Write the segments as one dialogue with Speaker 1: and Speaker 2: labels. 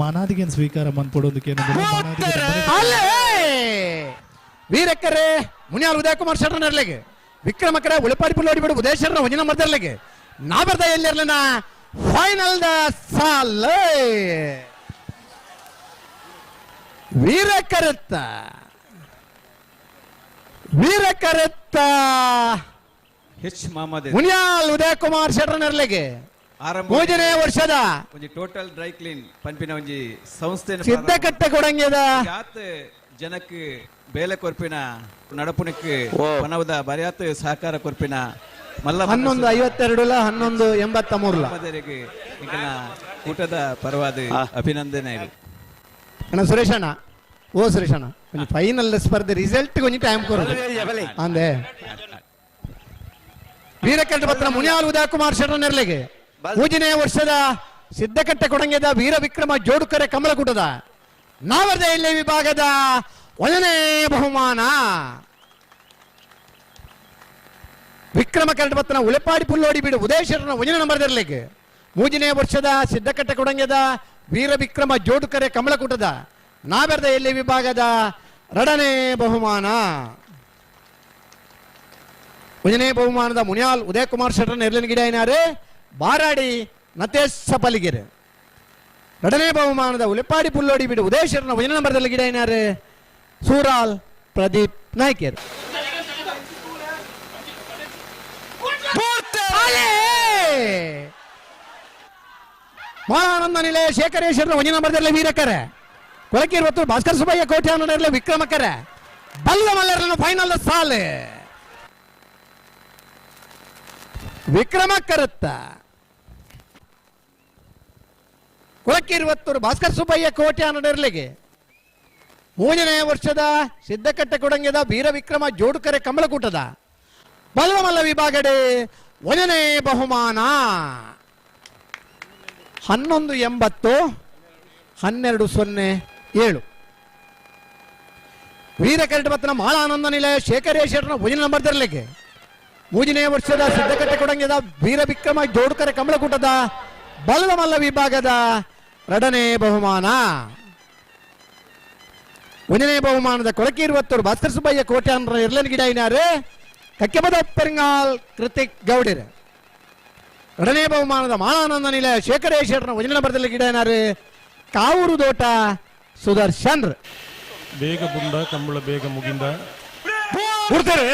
Speaker 1: ಮಾನಾದಿಗೆ ಸ್ವೀಕಾರ ಮನ್ಪಡೋದಕ್ಕೆ
Speaker 2: ಅಲ್ಲೇ! ವೀರಕ್ಕರೆ ಮುನಿಯಾರ್ ಉದಯಕುಮಾರ್ ಶೆಟ್ಟರ್ ನೆರಲೆಗೆ ವಿಕ್ರಮಕರ ಉಳಪಾಡಿ ಪುಲ್ ಓಡಿಬಿಡು ಉದಯಶರಣ ವಜನ ಮರ್ದರ್ಲೆಗೆ ನಾ ಬರ್ದ ಎಲ್ಲಿರ್ಲನ? ಫೈನಲ್ ದ ಸಾಲ್! ವೀರಕರತ್ತ ವೀರಕರತ್ತ
Speaker 3: ಹೆಚ್ ಮಹಮ್ಮದ್
Speaker 2: ಮುನಿಯಾಲ್ ಉದಯಕುಮಾರ್ ಕುಮಾರ್ ನೆರಲೆಗೆ
Speaker 3: ಆರಂಭ
Speaker 2: ಮೂಜನೇ ವರ್ಷದ.
Speaker 3: ಒಂಜಿ ಟೋಟಲ್ ಡ್ರೈ ಕ್ಲೀನ್ ಪನ್ಪಿನ ಒಂಜಿ ಸಂಸ್ಥೆ
Speaker 2: ಸಿದ್ಧಕಟ್ಟೆ ಕೊಡಂಗ್ಯದ
Speaker 3: ಜನಕ್ಕೆ ಜನಕ್ ಬೇಲೆ ಕೊರ್ಪಿನ ನಡಪುನಕ್ಕೆ ಪನವದ ಬರ್ಯಾತ್ ಸಹಕಾರ ಕೊರ್ಪಿನ ಮಲ್ಲ
Speaker 2: ಹನ್ನೊಂದು ಐವತ್ತೆರಡುಲ ಹನ್ನೊಂದು ಎಂಬತ್ತ ಮೂರು
Speaker 3: ಊಟದ ಇಂಕನ ಊಟದ ಪರವಾದ ಅಭಿನಂದನೆ ಇದೆ.
Speaker 2: ಅಣ್ಣ ಸುರೇಶ್ ಅಣ್ಣ ಓ ಸುರೇಶಣ್ಣ ಅಣ್ಣ ಒಂದು ಫೈನಲ್ ಸ್ಪರ್ಧೆ ರಿಸಲ್ಟ್ ಕೊಂಚ ಟೈಮ್ ಕೊಡೋದು. ಅಂದೆ. ವೀರಕಂಠ ಪತ್ರ ಮುನಿಯಾಲ್ ಉದಯಕುಮಾರ್ ಶೆಟ್ಟರ್ ನೆರಲೆಗೆ. ಮೂಜನೇ ವರ್ಷದ ಸಿದ್ದಕಟ್ಟೆ ಕೊಡಂಗೆದ ವೀರ ವಿಕ್ರಮ ಜೋಡುಕರೆ ಕಮಲಕೂಟದ ನಾವರ್ದ ಇಲ್ಲಿ ವಿಭಾಗದ ಒಂದನೇ ಬಹುಮಾನ. ವಿಕ್ರಮ ಕರಟಪತ್ತನ ಉಳೆಪಾಡಿ ಪುಲ್ಲೋಡಿ ಬಿಡು ಉದಯೇಶ್ವರನ ಒಂದನೇ ನಂಬರ್ದಿರ್ಲಿಕ್ಕೆ. ಮೂಜನೇ ವರ್ಷದ ಸಿದ್ದಕಟ್ಟೆ ಕೊಡಂಗೆದ ವೀರ ವಿಕ್ರಮ ಜೋಡುಕರೆ ಕಮಲಕೂಟದ ನಾವೆರ್ದ ಎಲ್ಲಿ ವಿಭಾಗದ ಎರಡನೇ ಬಹುಮಾನ. ಒಂದನೇ ಬಹುಮಾನದ ಮುನಿಯಾಲ್ ಉದಯಕುಮಾರ್ ಶೆಟ್ಟರ್ ನೆರಳಿನ ಗಿಡ ಏನಾರೆ ಬಾರಾಡಿ ನತೇಶ್ ಸಪಲಿಗೆರೆ. ಎರಡನೇ ಬಹುಮಾನದ ಉಲೆಪಾಡಿ ಪುಲ್ಲೋಡಿ ಬಿಡು ಉದಯೇಶ್ವರನ ಒಂದನೇ ನಂಬರ್ದಲ್ಲಿ ಗಿಡ ಏನಾರೆ ಸೂರಾಲ್ ಪ್ರದೀಪ್ ನಾಯ್ಕರ್. ಮಹಾನಂದ ನಿಲಯ ಶೇಖರೇಶ್ವರನ ಒಂದನೇ ನಂಬರ್ದಲ್ಲಿ ವೀರಕರೆ. ಕೊಳಕೀರ್ ಹೊತ್ತು ಭಾಸ್ಕರ್ ಸುಬ್ಬಯ್ಯ ಕೋಟೆ ಅನ್ನೋದ್ರಲ್ಲಿ ವಿಕ್ರಮಕರೆ. ಬಲ್ಲ ಮಲ್ಲರನ್ನು ಫೈನಲ್ ಸಾಲೆ ವಿಕ್ರಮಕ್ಕರತ್ತ ಕೊಳಕಿರುವತ್ತೂರು ಭಾಸ್ಕರ್ ಸುಬ್ಬಯ್ಯ ಕೋಟೆ ಅನ್ನೋದಿರ್ಲಿಗೆ ಮೂರನೇ ವರ್ಷದ ಸಿದ್ಧಕಟ್ಟೆ ಕೊಡಂಗದ ವೀರವಿಕ್ರಮ ಜೋಡುಕರೆ ಕಮಲಕೂಟದ. ಬಲವಮಲ್ಲ ವಿಭಾಗಡೆ ಒಂದನೇ ಬಹುಮಾನ. ಹನ್ನೊಂದು ಎಂಬತ್ತು, ಹನ್ನೆರಡು ಸೊನ್ನೆ ಏಳು. ವೀರಕರಟಪತ್ತನ ಮಾಳಾನಂದ ನಿಲಯ ಶೇಖರೇಶ್ವರನ ಭುಜನ ನಂಬರ್ ತರಲಿಕ್ಕೆ ಮೂಜನೇ ವರ್ಷದ ಸಿದ್ಧಕಟ್ಟೆ ಕೊಡಂಗದ ವೀರ ವಿಕ್ರಮ ಜೋಡುಕರೆ ಕಮಲಕೂಟದ ಬಲವಮಲ್ಲ ವಿಭಾಗದ ಎರಡನೇ ಬಹುಮಾನ ಒಂದನೇ ಬಹುಮಾನದ ಕೊಳಕೀರುವತ್ತೂರು ಭಾಸ್ಕರ್ ಸುಬ್ಬಯ್ಯ ಕೋಟೆ ಅನ್ರ ಇರ್ಲನ್ ಗಿಡ ಏನಾರೆ ಕಕ್ಕೆಬದ ಪೆರಿಂಗಾಲ್ ಕೃತಿಕ್ ಗೌಡಿರ್ ಎರಡನೇ ಬಹುಮಾನದ ಮಾನಾನಂದ ನಿಲಯ ಶೇಖರೇಶ್ವರನ ಒಂದನೇ ನಂಬರ್ದಲ್ಲಿ ಗಿಡ ಏನಾರು ಕಾವೂರು ದೋಟ ಸುದರ್ಶನ್
Speaker 4: ಬೇಗ ಬುಂದ ಕಂಬಳ ಬೇಗ ಮುಗಿಂದ
Speaker 2: ಕೊಡ್ತಾರೆ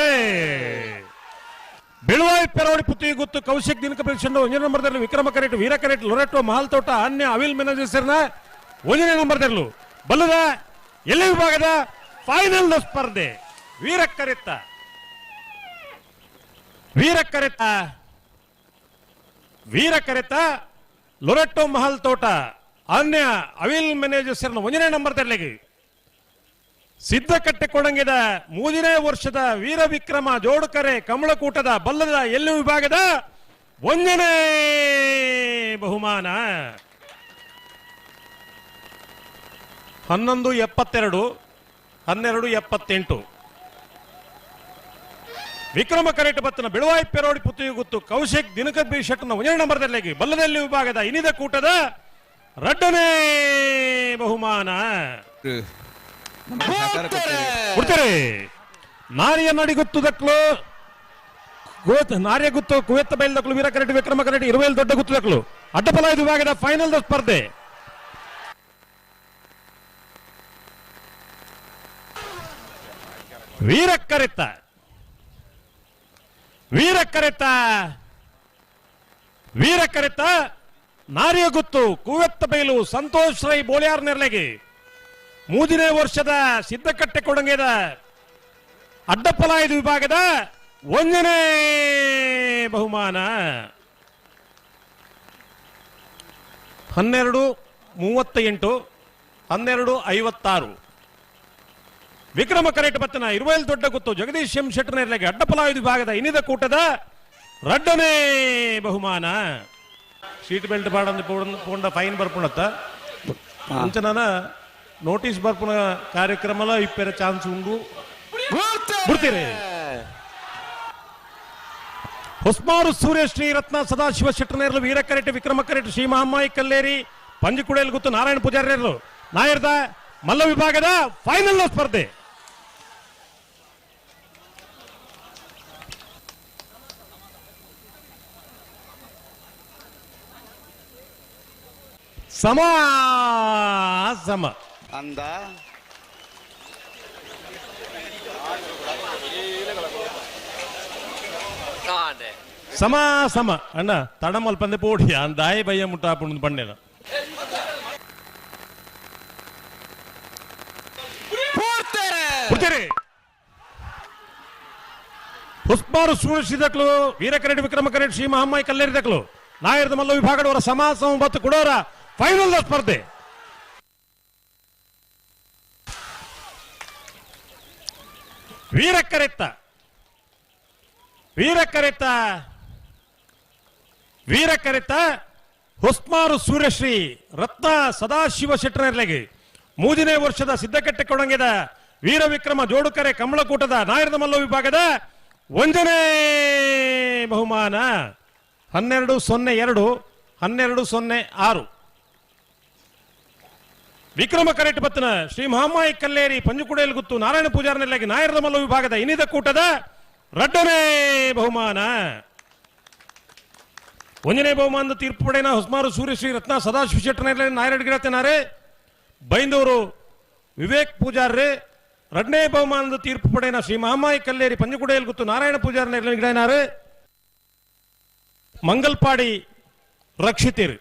Speaker 4: ಬೆಳುವಾಯಿ ಪೆರಾವಳಿ ಪುತ್ತಿ ಗೊತ್ತು ಕೌಶಿಕ್ ದಿನಕ ಪರೀಕ್ಷೆ ಒಂದನೇ ನಂಬರ್ದಲ್ಲಿ ವಿಕ್ರಮ ಕರೆಟ್, ವೀರ ಕರೆಟ್ ಲೊರೆಟೋ ಮಹಲ್ ತೋಟ ಅನ್ಯ, ಅವಿಲ್ ಮ್ಯಾನೇಜರ್ಸ್ನ ಒಂದನೇ ನಂಬರ್ದಲ್ಲೂ ಬಲ್ಲದ, ಎಲ್ಲ ವಿಭಾಗದ ಫೈನಲ್ ಸ್ಪರ್ಧೆ? ವೀರ ಕರೆತ ವೀರ ಕರೆತ ವೀರ ಕರೆತ ಲೊರೆಟೋ ಮಹಲ್ ತೋಟ ಅನ್ಯ, ಅವಿಲ್ ಮ್ಯಾನೇಜರ್ಸ್ನ ಒಂದನೇ ನಂಬರ್ದಲ್ಲಿಗೆ ಸಿದ್ಧಕಟ್ಟೆ ಕೊಡಂಗಿದ ಮೂರನೇ ವರ್ಷದ ವೀರ ವಿಕ್ರಮ ಜೋಡುಕರೆ ಕಮಲಕೂಟದ ಬಲ್ಲದ ಎಲ್ಲು ವಿಭಾಗದ? ಒಂದನೇ ಬಹುಮಾನ. ಹನ್ನೊಂದು ಎಪ್ಪತ್ತೆರಡು, ಹನ್ನೆರಡು ಎಪ್ಪತ್ತೆಂಟು. ವಿಕ್ರಮ ಕರೆಟ್ ಬತ್ತನ ಬಿಳುವಾಯಿ ಪೆರೋಡಿ ಪುತ್ತಿಗೆ ಗೊತ್ತು ಕೌಶಿಕ್ ದಿನಕರ್ ಶೆಟ್ಟನ ಒಂದನೇ ನಂಬರ್ದಲ್ಲಿ ಬಲ್ಲದಲ್ಲಿ ವಿಭಾಗದ ಇನಿದ ಕೂಟದ ರಡ್ಡನೇ ಬಹುಮಾನ. ಕೊಡ್ತಾರೆ. ನಾರಿಯ ನಡಿ ಗೊತ್ತುದಕ್ಲು ಗೋತ್, ನಾರಿಯ ಗುತ್ತು, ಕುವೆತ್ತ ಬಯಲ್ದಕ್ಲು ವೀರ ಕರೆಟಿ ವಿಕ್ರಮ ಇರುವೆಲ್ ದೊಡ್ಡ ಗುತ್ತು ದಕ್ಲು. ಇದು ವಿಭಾಗದ ಫೈನಲ್ ಸ್ಪರ್ಧೆ. ವೀರ ಕರೆತ. ವೀರ ಕರೆತ. ವೀರ ಕರೆತ, ನಾರಿಯ ಗುತ್ತು, ಕುವೆತ್ತ ಬೈಲು ಸಂತೋಷ್ ರೈ ಬೋಳಿಯಾರ್ ನೆರಳೆಗೆ ಮೂರನೇ ವರ್ಷದ ಸಿದ್ದಕಟ್ಟೆ ಕೊಡಂಗೆದ ಅಡ್ಡಪ್ಪಲಾಯದ ವಿಭಾಗದ ಒಂದನೇ ಬಹುಮಾನ. ಹನ್ನೆರಡು ಮೂವತ್ತ ಎಂಟು ಹನ್ನೆರಡು, ಐವತ್ತಾರು. ವಿಕ್ರಮ ಕರೆಟ್ ಬತ್ತನ ಇರುವಲ್ ದೊಡ್ಡ ಗೊತ್ತು ಜಗದೀಶ್ ಎಂ ಶೆಟ್ಟರ್ ಅಡ್ಡಪಲಾಯದ ವಿಭಾಗದ ಇನಿದ ಕೂಟದ ರಡ್ಡನೇ ಬಹುಮಾನ. ಸೀಟ್ ಬೆಲ್ಟ್ ಪೋಂಡ ಫೈನ್ ಬರ್ಪುಣತ್ತ. ಅಂಚನಾನ ನೋಟಿಸ್ ಬರ್ಪುನ ಕಾರ್ಯಕ್ರಮಲ ಇಪ್ಪೆರ ಚಾನ್ಸ್ ಉಂಡು ಬಿಡ್ತೀರಿ? ಹೊಸ್ಮಾರು ಸೂರ್ಯ ಶ್ರೀ ರತ್ನ ಸದಾಶಿವ ಶೆಟ್ಟನೇರ್ಲು ವೀರ ಕರೆಟ್ ವಿಕ್ರಮ ಕರೆಟ್ ಶ್ರೀ ಮಹಮ್ಮಾಯಿ ಕಲ್ಲೇರಿ ಪಂಜಿಕುಡೆಯಲ್ಲಿ ಗೊತ್ತು ನಾರಾಯಣ ಪೂಜಾರಿಯರು ನಾಯರ್ದ ಮಲ್ಲ ವಿಭಾಗದ ಫೈನಲ್ ಸ್ಪರ್ಧೆ. ಸಮ ಸಮ
Speaker 5: ಅಂದ
Speaker 4: ಸಮ ಸಮ ಅಣ್ಣ ತಡಮಲ್ ಪಂದೆ ಪೋಡಿ ಅಂದಾಯಿ ಬಯ್ಯ ಮುಟ್ಟಾಪುಂಡು ಪಂಡೇನ ಪುಡ್ತೀರಿ ಹುಸ್ಮಾರು ಸೂರಿಸಿದಕ್ಲು ವೀರಕರೆಡ್ಡಿ ವಿಕ್ರಮ ಕರೆಡ್ ಶ್ರೀ ಮಹಮ್ಮಾಯಿ ಕಲ್ಲೇರಿದಕ್ಲು ನಾಯರದ ಮಲ್ಲ ವಿಭಾಗದವರ ಸಮ ಸಂಬತ್ತು ಕೊಡೋರ ಫೈನಲ್ ಸ್ಪರ್ಧೆ ವೀರಕರೆತ್ತ ವೀರಕರೆತ್ತ ವೀರಕರೆತ್ತ ಹೊಸ್ಮಾರು ಸೂರ್ಯಶ್ರೀ, ರತ್ನ ಸದಾಶಿವ ಶೆಟ್ಟರರ್ಲೆಗೆ ಮೂರನೇ ವರ್ಷದ ಸಿದ್ದಕಟ್ಟೆ ಕೊಡಂಗಿದ ವೀರ ವಿಕ್ರಮ ಜೋಡುಕರೆ ಕಮಲಕೂಟದ ನಾಯರದ ಮಲ್ಲ ವಿಭಾಗದ ಒಂದನೇ ಬಹುಮಾನ. ಹನ್ನೆರಡು ಸೊನ್ನೆ ಎರಡು, ಹನ್ನೆರಡು ಸೊನ್ನೆ ಆರು. ವಿಕ್ರಮ ಕರೆಟ್ ಬತ್ತನ ಶ್ರೀ ಮಹಾಮಾಯಿ ಕಲ್ಲೇರಿ ಪಂಜುಕುಡೆಯಲ್ಲಿ ಗುತ್ತು ನಾರಾಯಣ ಪೂಜಾರನೆಲ್ಲಾಗಿ ನಾಯರದ ಮಲ್ಲ ವಿಭಾಗದ ಇನಿದ ಕೂಟದ ರಡ್ಡನೇ ಬಹುಮಾನ. ಒಂದನೇ ಬಹುಮಾನದ ತೀರ್ಪು ಪಡೆನ ಸೂರ್ಯ ಸೂರ್ಯಶ್ರೀ ರತ್ನ ಸದಾಶಿವ ಶೆಟ್ಟರ್ನೆಲ್ಲ ನಾಯರಡ್ ಗಿಡತೆನಾರೆ ಬೈಂದೂರು ವಿವೇಕ್ ಪೂಜಾರ್ರೆ ಎರಡನೇ ಬಹುಮಾನದ ತೀರ್ಪು ಪಡೆನ ಶ್ರೀ ಮಹಾಮಾಯಿ ಕಲ್ಲೇರಿ ಪಂಜುಕುಡೆಯಲ್ಲಿ ಗುತ್ತು ನಾರಾಯಣ ಪೂಜಾರನೆಲ್ಲ ಗಿಡನಾರೆ ಮಂಗಲ್ಪಾಡಿ ರಕ್ಷಿತಿರು.